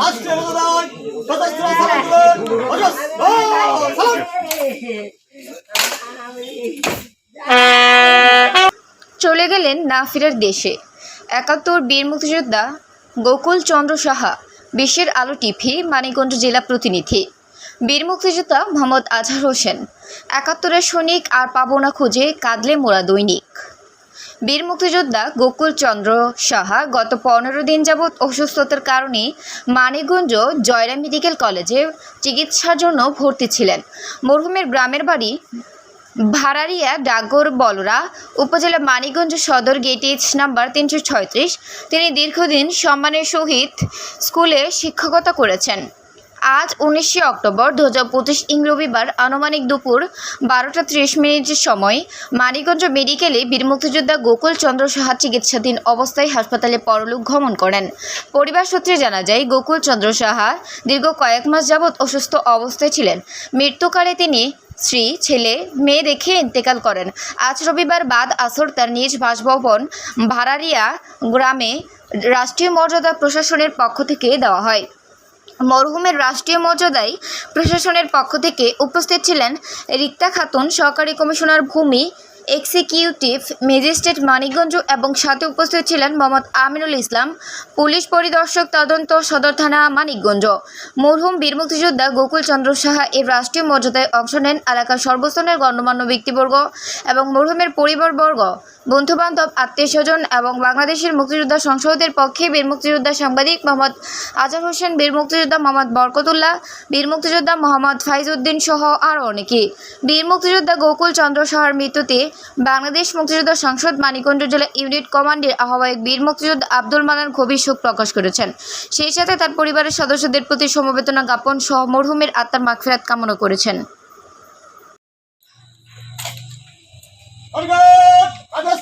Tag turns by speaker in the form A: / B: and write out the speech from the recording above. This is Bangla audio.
A: রাষ্ট্রীয় মহোদয় সশস্ত্র সালাম তুলুন অজস্র সালাম।
B: চলে গেলেন না ফেরার দেশে। একাত্তর বীর মুক্তিযোদ্ধা গোকুল চন্দ্র সাহা বিশ্বের আলো টিভি মানিকগঞ্জ জেলা প্রতিনিধি। বীর মুক্তিযোদ্ধা মোহাম্মদ আজহার হোসেন। একাত্তরের সৈনিক আর পাবো না খুঁজে কাঁদলে মোরা দৈনিক। বীর মুক্তিযোদ্ধা গোকুল চন্দ্র সাহা গত পনেরো দিন যাবৎ অসুস্থতার কারণে মানিকগঞ্জ জয়রা মেডিকেল কলেজে চিকিৎসার জন্য ভর্তি ছিলেন। মরহুমের গ্রামের বাড়ি ভাড়ারিয়া ডাগর বলরা উপজেলা মানিকগঞ্জ সদর গেটেজ নাম্বার তিনশো তিনি দীর্ঘদিন সম্মানের সহিত স্কুলে শিক্ষকতা করেছেন। আজ উনিশে অক্টোবর দু হাজার পঁচিশ ইং রবিবার আনুমানিক দুপুর বারোটা ত্রিশ মিনিটের সময় মানিকগঞ্জ মেডিকেলে বীর মুক্তিযোদ্ধা গোকুল চন্দ্র সাহা চিকিৎসাধীন অবস্থায় হাসপাতালে পরলোক গমন করেন। পরিবার সূত্রে জানা যায়, গোকুল চন্দ্র সাহা দীর্ঘ কয়েক মাস যাবৎ অসুস্থ অবস্থায় ছিলেন। মৃত্যুকালে তিনি স্ত্রী, ছেলে, মেয়ে রেখে ইন্তেকাল করেন। আজ রবিবার বাদ আসর তার নিজ বাসভবন ভাড়ারিয়া গ্রামে রাষ্ট্রীয় মর্যাদা প্রশাসনের পক্ষ থেকে দেওয়া হয়। মরহুমের রাষ্ট্রীয় মর্যাদায় প্রশাসনের পক্ষ থেকে উপস্থিত ছিলেন রিক্তা খাতুন সহকারী কমিশনার ভূমি এক্সিকিউটিভ ম্যাজিস্ট্রেট মানিকগঞ্জ এবং সাথে উপস্থিত ছিলেন মোহাম্মদ আমিনুল ইসলাম, পুলিশ পরিদর্শক তদন্ত সদর থানা মানিকগঞ্জ। মরহুম বীর মুক্তিযোদ্ধা গোকুল চন্দ্র সাহা এর রাষ্ট্রীয় মর্যাদায় অংশ নেন এলাকার সর্বস্তরের গণ্যমান্য ব্যক্তিবর্গ এবং মরহুমের পরিবারবর্গ, বন্ধুবান্ধব আত্মীয় স্বজন এবং বাংলাদেশের মুক্তিযোদ্ধা সংসদের পক্ষে বীর মুক্তিযোদ্ধা সাংবাদিক মোহাম্মদ আজহার হোসেন, বীর মুক্তিযোদ্ধা মোহাম্মদ বরকতুল্লাহ, বীর মুক্তিযোদ্ধা মোহাম্মদ ফাইজউদ্দিন সহ আরও অনেকে। বীর মুক্তিযোদ্ধা গোকুল চন্দ্র সাহার মৃত্যুতে বাংলাদেশ মুক্তিযোদ্ধা সংসদ মানিকগঞ্জ জেলা ইউনিট কমান্ডের আহ্বায়ক বীর মুক্তিযোদ্ধা আব্দুল মানান খুবই শোক প্রকাশ করেছেন। সেই সাথে তার পরিবারের সদস্যদের প্রতি সমবেদনা জ্ঞাপন সহ মরহুমের আত্মার মাগফিরাত কামনা করেছেন।
A: আদেশ আদেশ